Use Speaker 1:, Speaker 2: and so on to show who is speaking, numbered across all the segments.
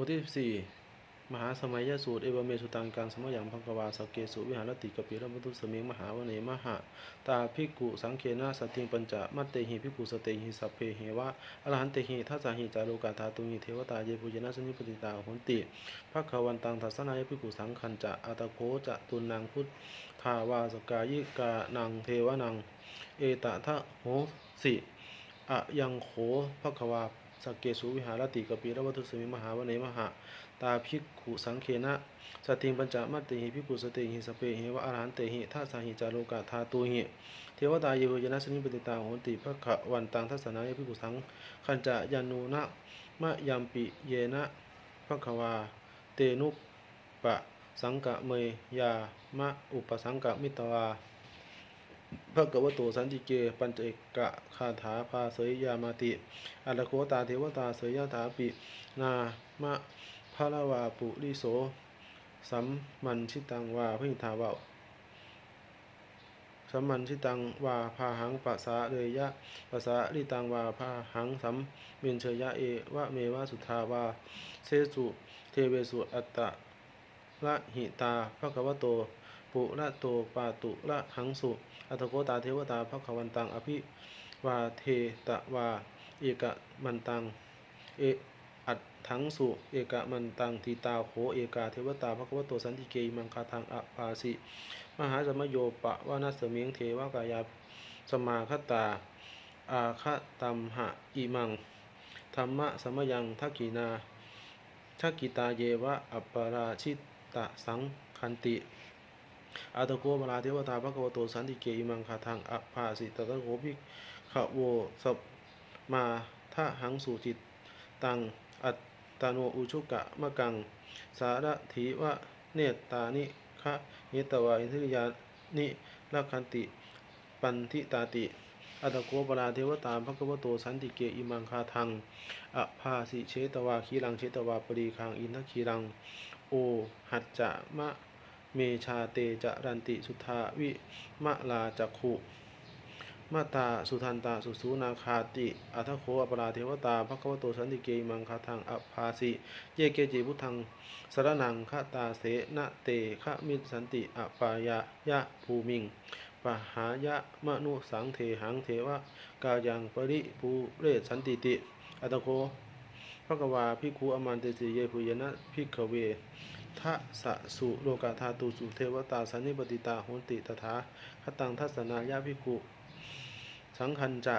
Speaker 1: บทที่สี่มหาสมัยยสูตร เอวเมสุตังกังสมยังพังกวาสกเกสุวิหารติกปิรมุตุสมิงมหาวเนมหะตาภิกขุสังเคนะสัตถิงปัญจมัตเตหิภิกขุสเตหิสัพเพเหวะอรหันเตหิทัสสหิจารุกาธาตุหิเทวตาเยปุญนะสนิปติตาหุนติภควันตังทัสนายภิกขุสังคันจะอัตโคจะตุนนางพุทธาวาสกายิกานังเทวนัง เอตทะโหสิอะยังโขภควา สกเกสุวิหารติกปิรวัตุสมิมหาวเนมหะตาภิกขุสังเคนะสติงปัญจมัตติหิภิกขุสติหิสเปหิวะอรหันเตหิทัสสหิจารุกะธาตุหิเทวตาเยโหยนะสนิปติตาโหนติภคะขวันตังทัสสนายภิกขุสังคันจะยานูนะมะยัมปิเยนะภควาเตนุปะสังกะเมยามะอุปสังกะมิตวา พระกวโตสันติเก ปัญจเอกกะคาถาภาเสยยามาติอัลโคตาเทวตาเสยยถาปิ นามะพะละวาปุริโส สัมมันชิตังวาพิทาวาสัมมันชิตังวาพาหังปัสสะเรยะปัสสะลิตังวาพาหังสัมมินเชยะเอวะเมวะสุทาวาเสสุเทเวสุอัตตะละหิตาพระกวโต ปุระโตปาตุละหังสุอัตโกตาเทวตาภควันตังอภิวาเทตะวาเอกะมันตังเออัตถังสุเอกะมันตังทีตาโหเอกาเทวตาภควโตสันติเกอิมังคาทังอภาสิมหาสมโยปะวานัสเมียงเทวกายาสมาคตาอาคตัมหะอิมังธรรมะสมยังทักกีนาทักกิตาเยวะอัปปราชิตะสังคันติ อาตโกบาลาเทวตาภควโตสันติเกอิมังคาทังอภาสิตตะโกภิกขโวสัมาทะหังสุจิตตังอัตตาโนอุชุกะมะกัง สารถีวะเนตตานิคะนิตวาอินทริยานิลักขันติ ปันทิตาติ อัตโกปราเทวตาภควโตสันติเกอิมังคาทังอภาสิเชตวาคีรังเชตวาปรีคังอินทคีรัง โอหัจจะมะ เมชาเตจะรันติสุทาวิมะลาจักขุมาตาสุทันตาสุสูนาคาติ อัทโคอปราเทวตาภควโตสันติเกมังคาทังอภาสิเยเกจิพุทธังสรนังคตาเสนะเตคะมิสันติอปายะยะภูมิงปะหายะมนุสังเทหังเทวะกายังปริภูเรศสันติติ อัตโคภควาภิกขุอมันเตสิเยปุยนะภิกขเว ทะสะสุโลกาธาตุสุเทวตาสันนิปติตาโหติตถาคตังทัสสนายาภิกุสังคันจะ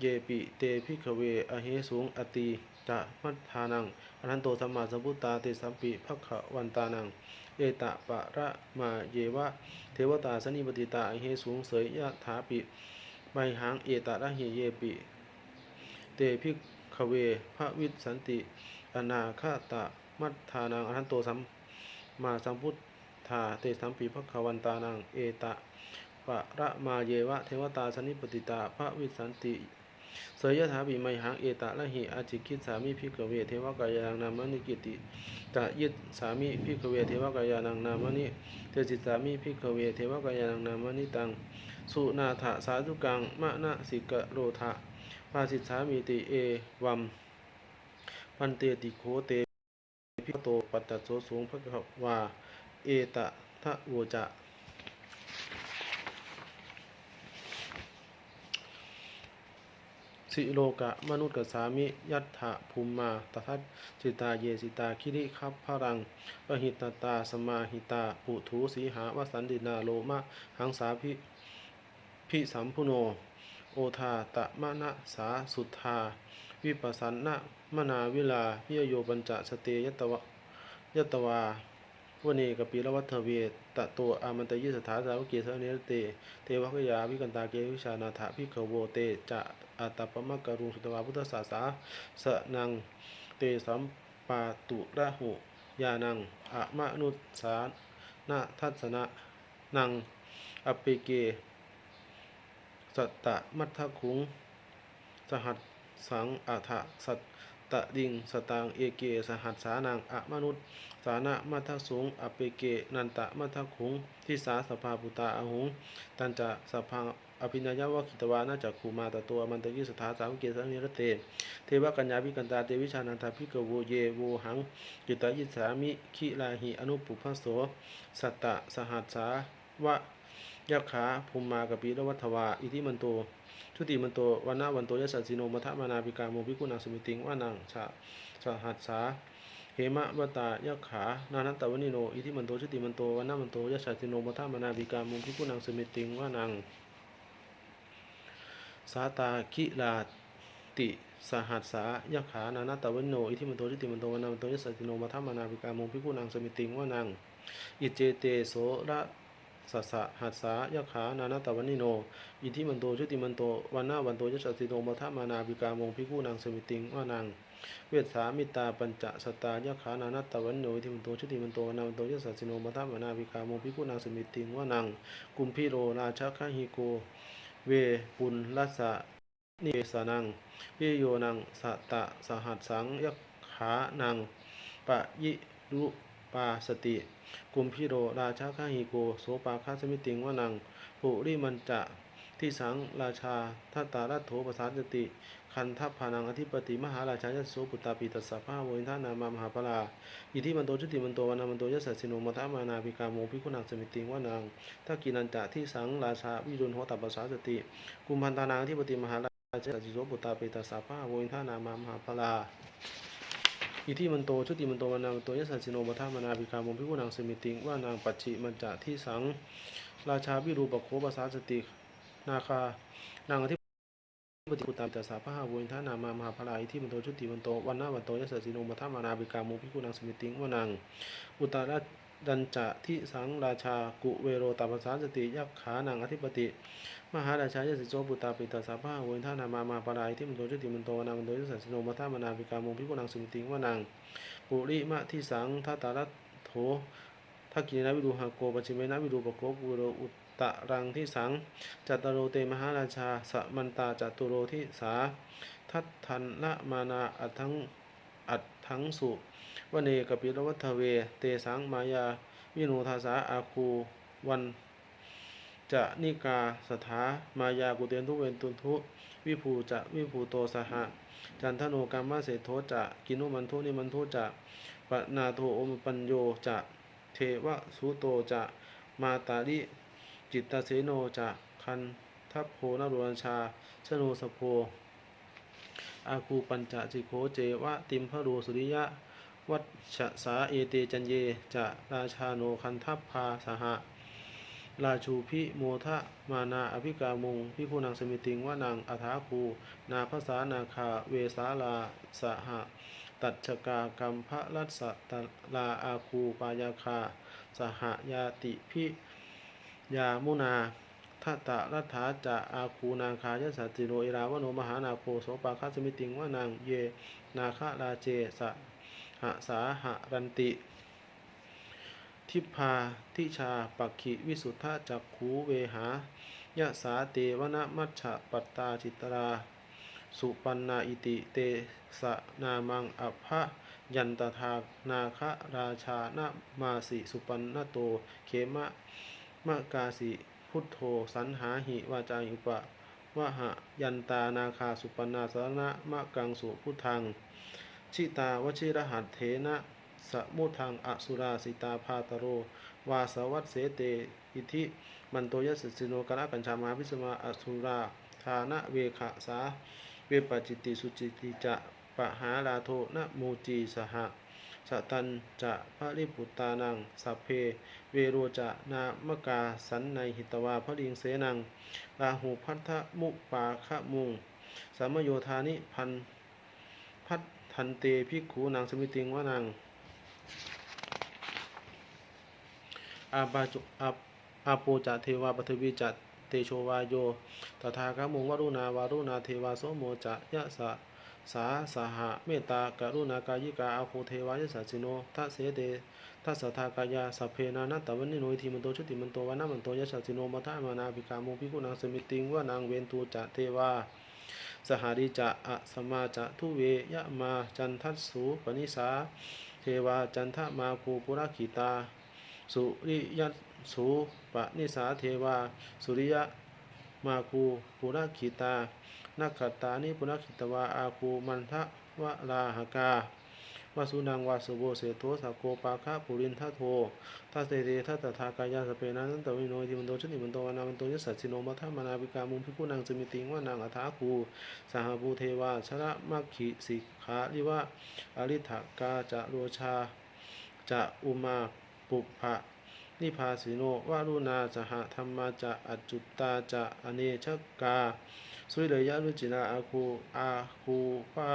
Speaker 1: เยปิเตภิกเวอเหสูงอติจะมัทธานังอนันโตสัมมาสัมพุตตาเตสัมปิภควันตานัง เอตะปะระมาเยวะ เทวตาสันิปติตาอเหสูงเสยยะถาปิไมหังเอตะระเหเยปิ เตภิกเวพระวิสันติ อนาคาตะมัทธานังอนันโตสัม มาสัมพุทธาเตสัมปีภควันตานังเอตะปะระมาเยวะเทวตาสนิปติตาพระวิสันติเสยยถาปิไมหังเอตะละหิอาจิคิดสามิพิกเวเทวกายานังนามนิกิติตะยิตสามิพิกเวเทวกายานังนามนิเทจิตสามิพิกเวเทวกายานังนามนิตังสุนาถสาธุกังมะนะสิกะโรทะปาสิทธามิติเอวัมพันเตติโคเต พิโตปัตตโสสูงพระกวาเอตะทะโวจะสิโลกะมนุษย์กสามิ ยัตถะภูมิมาตทัตจิตาเยสิตาคิริคัพพรังปหิตตาสมาหิตาปุถูสีหาวสันตินาโลมะหังสาพิพิสัมพุโน โอทาตะมะนะสาสุทธา วิปัสสนะ มนาวิลาพิยโยปัญจสเตยตวะยตวาวเนกปีละวัฏเวตะตัวอามันตยิสถาสาวกเกสเนรเต เทวคยาวิกันตาเกวิชานาถาพิขโวเตจะอัตตปมะกรุงสุตวาพุทธศาสาสนังเตสัมปาตุระหุยานังอะมะนุสานาทัสนะนังอปิเกสัตตะมัทธคุง สหัสสังอัฏฐสัต ตะดิงสตังเอเก สหัสสานังอะมนุษย์ สานะมัทธสูงอเปเก นันตะมัทธคุงทิสาสภาปุตาอหุง ตันจะสภาอภิญญาวะคิตวานาจักขูมาตตัวมันตะกิสถาสามเกสังนิรเตเทวกัญญาภิกันตาเตวิชานันทาภิกโวเยโวหังกิตายิสามิขิลาหิอนุปุพพโสสัตตะสหัสสาวะยักขาภูมมากปีรวัฏวาอิทิมันโต ชุติมันโตวันนาวันโตยสสสิโนมัทมานาภิกาโมภิกุณาสมิติงว่านังชาสหัสสาเหมะวตายักขา นานัตตวนิโน อิทิมันโตชุติมันโตวันนามันโตยสสสิโนมัทมานาภิกาโมภิกุณาสมิติงว่านังสาตาคิลาติสหัสสายักขานานาตะวันโน อิทิมันโตจิติมันโตวันนามันโตยสสติโนมัทมานาภิกามุงพิกุนังสมิติงว่านังอิเจเตโสระ สัสสะหัสสายักขานานาตะวันนิโน อิทิมันโตจิติมันโตวันนาวันโตยสสติโนมัทมานาภิกามงพิกุนังสมิติงว่านังเวสสามิตาปัญจสตายักขานานาตะวันโนอิทิมันโตจิติมันโตวันนาวันโตยสสติโนมัทมานาภิกามงพิกุนังสมิติงว่านังกุมพิโรราชคหิโก เวปุลลัสสะนิเวสานังวิโยนังสัตตะสหัสสังยักขานังปะยิรุปาสติ กุมพิโรราชาคาหิโกโสปาคาสมิติงวนังปุริมันจะที่สังราชาทัตตารัตโถปสาสติ คันทัพพานังอธิปติมหาราชายโสปุตตาปิตัสสะพาโวินทานามามหาปลาอิทิมันโตชุติมันโตวนามันโตยสสสิโนมัทมานาภิกาโมภิกุณังสมิติงวานังทักกินันจะที่สังราชาวิรุณโหตปสาสติ กุมพันตานังอธิปติมหาราชาจิโสปุตตาเปตสาภาโวินทานามามหาพลา อิทิมันโตชุติมันโตมานามันโตยสันสิโนมัทมานาภิกามมพิพุนังสมิติงว่านางปัจฉิมันจะที่สังราชาวิรูปโคปสาสตินาคานางอธิปติปุตตาเปตสาภาโวอินทานามามหาพลาอิทิมันโตชุติมันโตวันนาวันโตยสันสิโนมัทมานาภิกามมพิพุนังสมิติงว่านางอุตตร ดันจะที่สังราชากุเวโรตปสาสติยักขานางอธิปติ มหาราชายสิโจปุตตาปิตาสาภาโวินทานามามาปารายที่มันโตจติมันโตนามันโตยสัสโนมัทธามานาภิกามงพิกุนังสิมติงวานางปุริมะที่สังทัตตารัโถทักกินาวิดูหาโกปชิเมนะวิดูปโกกุโรอุตตะรังที่สังจัตตโรเตมหาราชาสมันตาจัตุโรที่สาทัตทันละมานาอัตถัง อัตถังสุวเนกปิรวัฏเว เตสังมายา วิโนทาสาอาคูวันจะนิกาสถามายากุเตนทุเวนตุนทุวิภูจะวิภูโตสหะ จันทโนกรรมเศโทจะกินุมันทุนิมันทุจะปนาโทอมปัญโยจะเทวสุโตจะมาตาลิจิตตเสโนจะคันทัพโพนรุวันชาชโนสโพ อาคูปัญจจิโคเจวะติมพะโรสุริยะ วัชสาเอเตจันเยจะราชาโนคันทัพพาสหะราชูพิโมทะมานาอภิกามุงพิคูนังสมิติงว่านางอัฐาคู นาภาษานาคาเวสาลาสหะตัดชกากัมพระรัสสะตลาอาคูปายาคา สหยาติพิยามุนา ทัตตะรัฐาจะอาคูนาคายสัตติโนอิราวโนมหานาโคโสปาคาสมิติงว่านางเยนาคาราเจสหสาหรันติ ทิพาทิชาปักขิวิสุทธาจักขูเวหายะสาเตวนมัชฌะปัตตาจิตราสุปันนาอิติเตสะนามังอภะยันตทานาคราชานามาสิสุปันนโต เขมะมะกาสิ พุทโธสันหาหิวาจายุปะวะหะยันตานาคาสุปนาสารณะมะกังสุพุทธัง ชิตาวชิรหัตเถนะสมุทังอสุราสิตาพาตโร วาสวัตเสเต อิทิ มันโตยสสิโนกะระกัญชามาพิสมาอสุราธานะเวขะสา เวปจิตติสุจิติจะปะหาลาโทนะโมจีสหะ สตันจะพระริปุตตานัง สัพเพ เวโรจะนามกาสันในหิตวาพระลิงเสนังราหูพัทธมุปาคะมุงสามโยธานิพันพัททันเตพิกขูนางสมิติงวานางอาบาจุอาอาโปจะเทวาปทวีจะเตโชวาโยตถาคามุงวรุณาวารุณาเทวาโสโมจะยะสะ สาสหะเมตตากรุณากายิกาอาโคเทวายสัสิโนทัสเสเตทัสทากายาสัพเพนานัตตวันนิโนทิมันโตชุติมันโตวานามันโตยสัสิโนมัทามานาภิกาโมภิกุนางสมิติงว่านางเวนตูจะเทวาสหาริจะอะสมมาจะทุเวยะมาจันทัสสูปนิสาเทวาจันทมาภูปุรขิตา สุริยสูปนิสาเทวา สุริยะ มาคูปุระขิตานักขตานิปุระขิตวาอาคูมันทะวะลาหกาวาสุนังวาสุโบเสโทสะโกปาคะปุรินทะโททัสเตเตทัตถากายาสเปนันตวิโนทิมันโตชนิมันโตวนามันโตยสัจสิโนมัทมานาปิกามุพิกุนังสมิติงวานางอัฐาคูสหภูเทวาชระมัคคิสิกขาลิวะอริถกาจะโรชาจะอุมาปุภะ นิพาสิโนวารุณาสหธรรมาจะอจจุตตาจะอเนชกา สุเลยยะรุจินาอาคูอาคูปา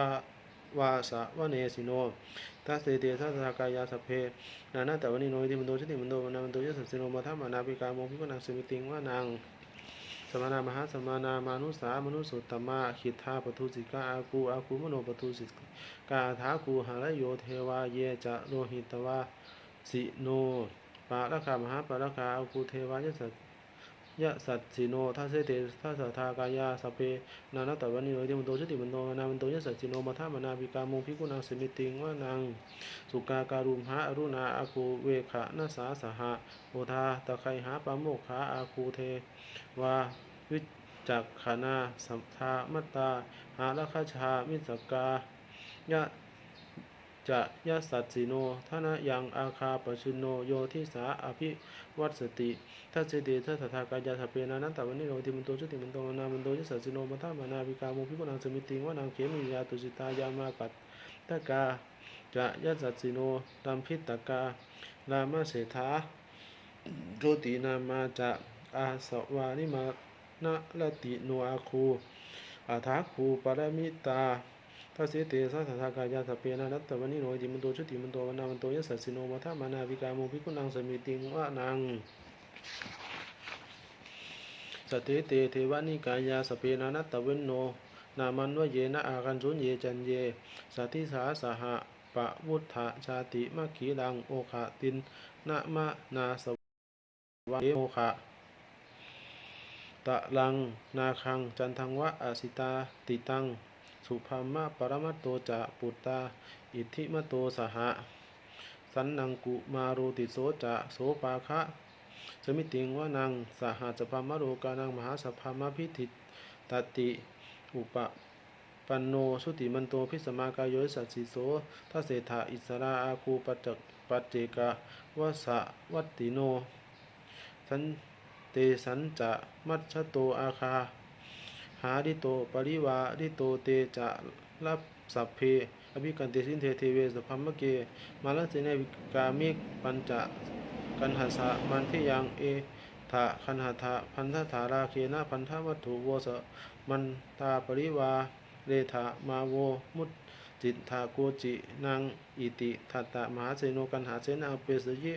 Speaker 1: วาสะวะเนสิโนทัสเตเตทัสสะกายาสเพ นานาตะวนิโนอิติมันโตชิติมันโตวนามันโตยะสัสสิโนมาทัมมานาปิกาโมพิกนังสมิติงวานังสมานามหาสมานามานุสามนุสุตตมะขิทธาปทุสิกาอาคูอาคูมโนปทุสิกาถาคูหะโยเทวาเยจะโลหิตวาสิโน ปาระคามหาปาระคาอาคูเทวายะสัสยะสัตสิโนทัสเสเตทัสสะทากายาสเพนานาตะวันิโนติมันโตชิติมันโตนามันโตยะสัสสิโนมาทัมนาปิกาโมพิกุนังสมิติงวานังสุกาการุมหาอรุณาอาคูเวขะนาสาสหะโอทาตะไคหาปะโมกขาอาคูเทวาวิจักขานาสัมทามัตตาหาราคาชามิสกายะ จะยะสัตสิโนทนะยังอาคาปชุนโนโยทิสาอภิวัตสติทัสเสติทัสสะทากายาสเพนานันตวันนิโรติมันโตชุติมันโตมนามันโตยสัตสิโนมัทามานาวิกาโมพิกุนังสมิติงวานังเขมิยาตุสิตายามากัตตะกาจะยะสัตสิโนตัมพิตกาลามาเสถาโรตินามาจะอาสวานิมานะลติโนอาคูอาทาคูปารมิตา ทัสิเตสัสสะทากายาสเพนะนัตตวนิโนติมันโตชุติมันโตวันนามันโตยสัสสิโนมัทธามานาวิกาโมภิกุนังสมิติงวะนังสเตเตเทวานิกายาสเพนะนัตตเวนโน นามันวะเยนะอาคันสุนเยจันเยสถิสาสหะปะวุฒะชาติมัคคีลังโอคะตินนะมะนาสวะเอโมคะตะลังนาคังจันทังวะอสิตาติตัง สุภามะปรมัตโตจะปุตตา อิทธิมโตสหะ สันนังกุมาโรติโสจะโสปาคะสมิติงวะนังสหะจะพามะโรกานังมหาสภามะพิธิตติอุปปันโนสุติมันโตพิสมากายโยสัสสิโสทัเสถาอิสราอาคูปัจปัจเจกะวะสะวัตติโน สันเตสันจะมัชโตอาคา หาดิโตปริวาดิโตเตจะรับสัพเพอภิกันเตสินเทเทเวสพัมมะเก มาลเสเนวิกามิกปัญจะกันหัสะมันเทยังเอทะคันหทะพันธถาราเคนะพันธวัตถุโวสมันตาปริวาเรธามาโวมุตจิตถาโกจินางอิติทัตตะมหาเสโนกันหาเสนาเปสยิ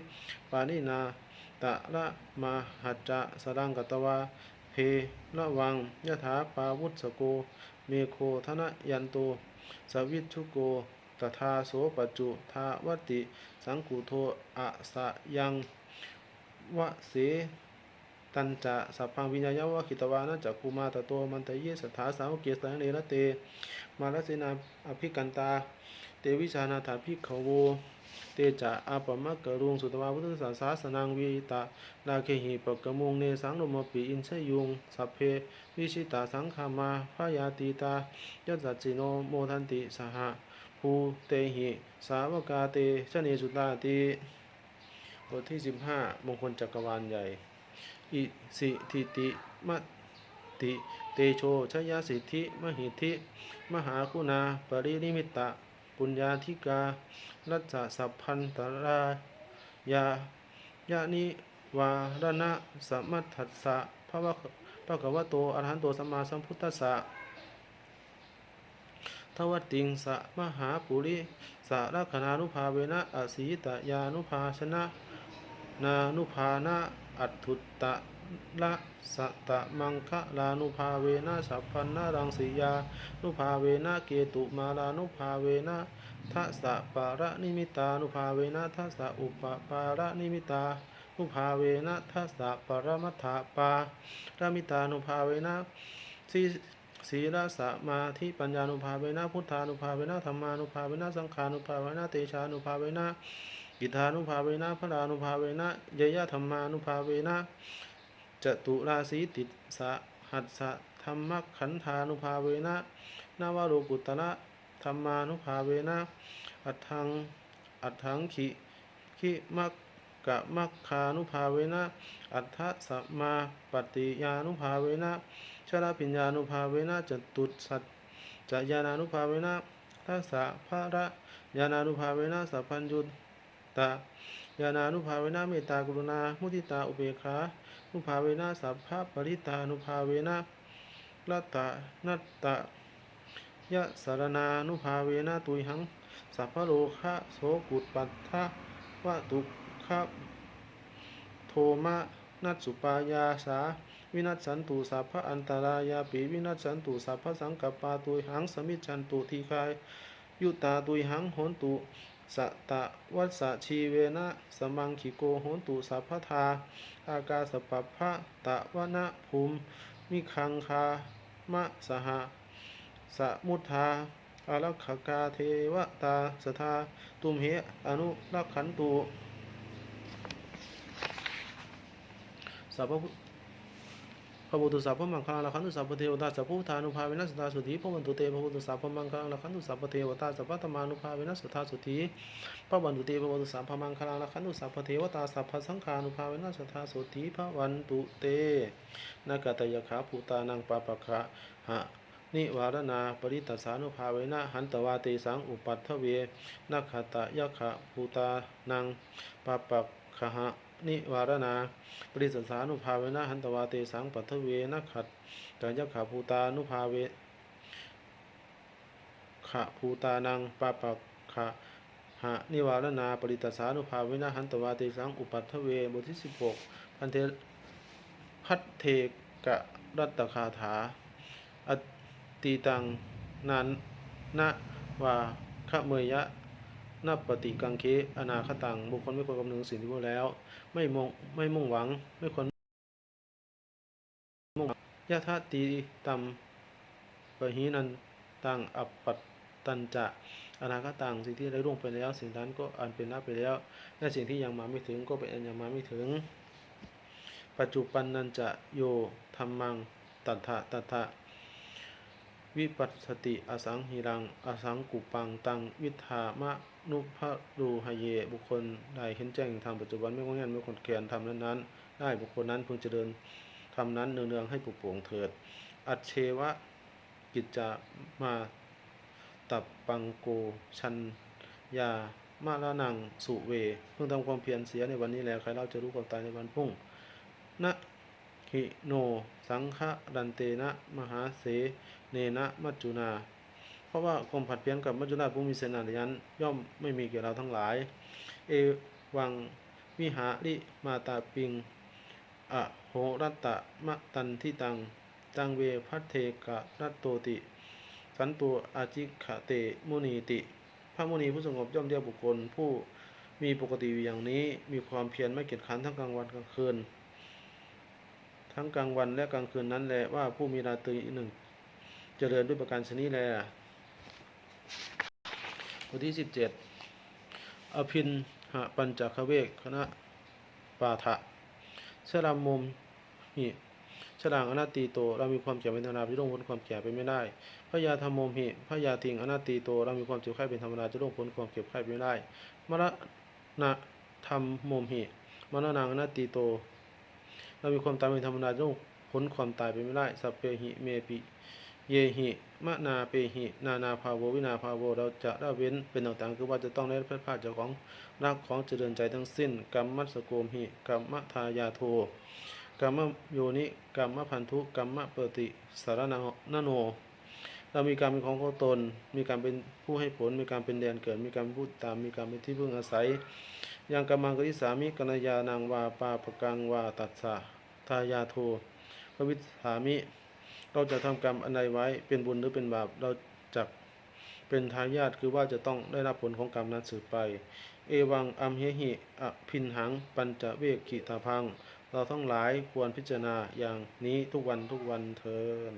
Speaker 1: ปานินาตะละมาหัจจะสรังกตวา ระวังยะถาปาวุสโก เมโคธนยันโต สวิชุโกตถาโสปจุทาวติ สังกุโทอะสะยังวะเสตันจะสัพพังวิญญาณวะคิตวานะจักคุมาตโตมันตเยสถาสาวกเกสังเนรเต มาลเสนาอภิกันตา เตวิชานาถาภิกขโว เตจะอาปมะกะรุงสุตวาพุทธศาสาสนังวิตานาเคหิปกะมุงเนสังโนมปิอินชยุงสัพเพวิชิตาสังขามาพยาติตายัสสจิโนโมทันติสหะภูเตหิสาวกาเตชเนสุตาติบทที่ 15 มงคลจักรวาลใหญ่ อิสิทิติมัติ เตโชชยสิทธิ มหิทธิ มหาคุณา ปรินิมิตตะ ปุญญาธิการัจจสัพพันตรายายานิวารณะสมัตถัสสะภะวะภะคะวะโตอรหันโตสัมมาสัมพุทธัสสะทวติงสะมหาปุริสะรักขณานุภาเวนะอสีตยานุภาชนะ นานุภานะอัตถุตตะ ละสัตะมังคะลานุภาเวนะสัพพันนารังสียานุภาเวนะเกตุมาลานุภาเวนะทัสสะปาระนิมิตานุภาเวนะทัสสะอุปปาระนิมิตานุภาเวนะทัสสะปรมัตถาปาระมิตานุภาเวนะสีศีลสมาธิปัญญานุภาเวนะพุทธานุภาเวนะธรรมานุภาเวนะสังขานุภาเวนะเตชานุภาเวนะกิธานุภาเวนะพระานุภาเวนะเยยะธรรมานุภาเวนะ จตุราสีติสหัสสะธรรมขันธานุภาเวนะนวโรกุตระธรรมานุภาเวนะอัตถังอัตถังขิขิมักกะมักคานุภาเวนะอัตถสัมมาปฏิยานุภาเวนะชราปิญญานุภาเวนะจตุสัจจญาณานุภาเวนะทัสสะภะระญาณานุภาเวนะสัพพัญญุตตาญาณานุภาเวนะเมตตากรุณา มุทิตาอุเบกขา นุภาเวนะสัพพะปริตานุภาเวนะรัตตะนัตตะยะสารนานุภาเวนะตุยหัง สัพพะโลคะโสกุตปัฏฐะวะตุขะโทมะนัสสุปายาสาวินัสสันตุสัพพะอันตรายาปิวินัสสันตุสัพพะสังกปาตุยหังสมิจฉันตุทีคายยุตาตุยหังโหนตุ สตตะวัสชีเวนะสมังคิโกโหตุสัพพทา อากาสปัปพะตะวนะภูมิมิคังคามะสหสมุทธาอารักขกาเทวตาสทาตุมเหอนุรักขันตุสัพพ พระพุทธสัพพมังคลังละขันตุสัพพเทวตาสัพพุทธานุภาเวนัสตาสุธีพระวันตุเตพระพุทธสัพพมังคลังละขันตุสัพพเทวตาสัพพธรรมานุภาเวนัสตาสุธีพระวันตุเตพระวันตุสัพพมังคลังละขันตุสัพพเทวตาสัพพสังฆานุภาเวนัสตาสุธีพระวันตุเตนากตยขาภูตานังปาปะคะหะนิวารณาปริตสานุภาเวนะหันตวาเตสังอุปัฏฐเวนักขตะยะขะภูตานังปะปักขหะ นิวารณา ปริตัสสานุภาเวนะหันตวาเตสังปัฏฐเวนักขตะยะขะภูตานุภาเวขะภูตานังปะปักขะหะนิวารณา ปริตัสสานุภาเวนะหันตวาเตสังอุปัฏฐเวบทที่สิบหกพันเทพัทเทกะรัตตคาถา อตีตังนันนะวาคะเมยยะ นับปฏิกังเคอนาคตัง บุคคลไม่ควรกำนึงสิ่งที่พูดแล้ว ไม่มงไม่มุ่งหวัง ไม่ควรมุ่งยะทะตีตัมปะหีนันตังอัปปัตตันจะอนาคตังสิ่งที่ได้ล่วงไปแล้ว สิ่งนั้นก็อันเป็นลับไปแล้ว และสิ่งที่ยังมาไม่ถึงก็เป็นอันยังมาไม่ถึง ปัจจุบันนันจะโยธรรมังตัทธะตัทธะ วิปัสสติอสังหิรัง อสังกุปังตัง วิธามะนุภะรูหเย บุคคลใดเห็นแจ้งทางปัจจุบันไม่งงเงันไม่คนเกียนทำนั้นๆ ได้บุคคลนั้นพึงเจริญทำนั้นเนืองๆให้ปลุกโปร่งเถิด อัจเชวะกิจจามาตับปังโกชันยามาละนังสุเว เพิ่งทำความเพียรเสียในวันนี้แล้วใครเล่าจะรู้ความตายในวันพรุ่งนะหิโน สังฆรันเตนะ มหาเส เนนะมัจจุนา เพราะว่าความผัดเพี้ยนกับมัจจุราชผู้มีเสนายันย่อมไม่มีแก่เราทั้งหลาย เอวังวิหาริมาตาปิงอะโหรัตตะมะตันทิตังจังเวพัทเทกะรัตโตติ สันตัวอาจิขะเตมุนีติ พระมุนีผู้สงบย่อมเรียกบุคคลผู้มีปกติอยู่อย่างนี้มีความเพียรไม่เกียจค้านทั้งกลางวันกลางคืน ทั้งกลางวันและกลางคืนนั้นแหละว่าผู้มีราตรีหนึ่ง เจริญด้วยประการชนิดแลบทที่สิบเจ็ดอภินหะปัญจคเวกคณะปาทะสรามมมหิฉลางอนาตีโต เรามีความแก่เป็นธรรมดาจะล่วงพ้นความแก่ไปไม่ได้พระยาธรรมมมหิพระยาทิงอนาตีโต เรามีความเจ็บไข้เป็นธรรมดาจะล่วงพ้นความเจ็บไข้ไปไม่ได้ มรณะธรรมมมหิมรณังอนาตีโต เรามีความตายเป็นธรรมดาจะล่วงพ้นความตายไปไม่ได้ สัพเพหิเมปิ เยหิมะนาเปหิ นานาภาโววินาภาโวเราจะละเว้นเป็นต่างๆ คือว่าจะต้องได้พลาดพลาดจากของรักของเจริญใจทั้งสิ้นกรรมมัสโกมหิกรรมทายาโทกรรมโยนิกรรมพันธุกรรมเปติสารนนโนเรามีการเป็นของของตน มีการเป็นผู้ให้ผล มีการเป็นแดนเกิด มีการพูดตาม มีการเป็นที่พึ่งอาศัยอย่างกรรมังกริสามิกนยานางวาปาปกังวาตัสสะทายาโทพระวิสามิ เราจะทำกรรมอันใดไว้เป็นบุญหรือเป็นบาปเราจะเป็นทายาทคือว่าจะต้องได้รับผลของกรรมนั้นสืบไป เอวังอัมเหหิอภินหัง ปัญจเวกขิตาพัง เราทั้งหลายควรพิจารณาอย่างนี้ทุกวันทุกวันเทิน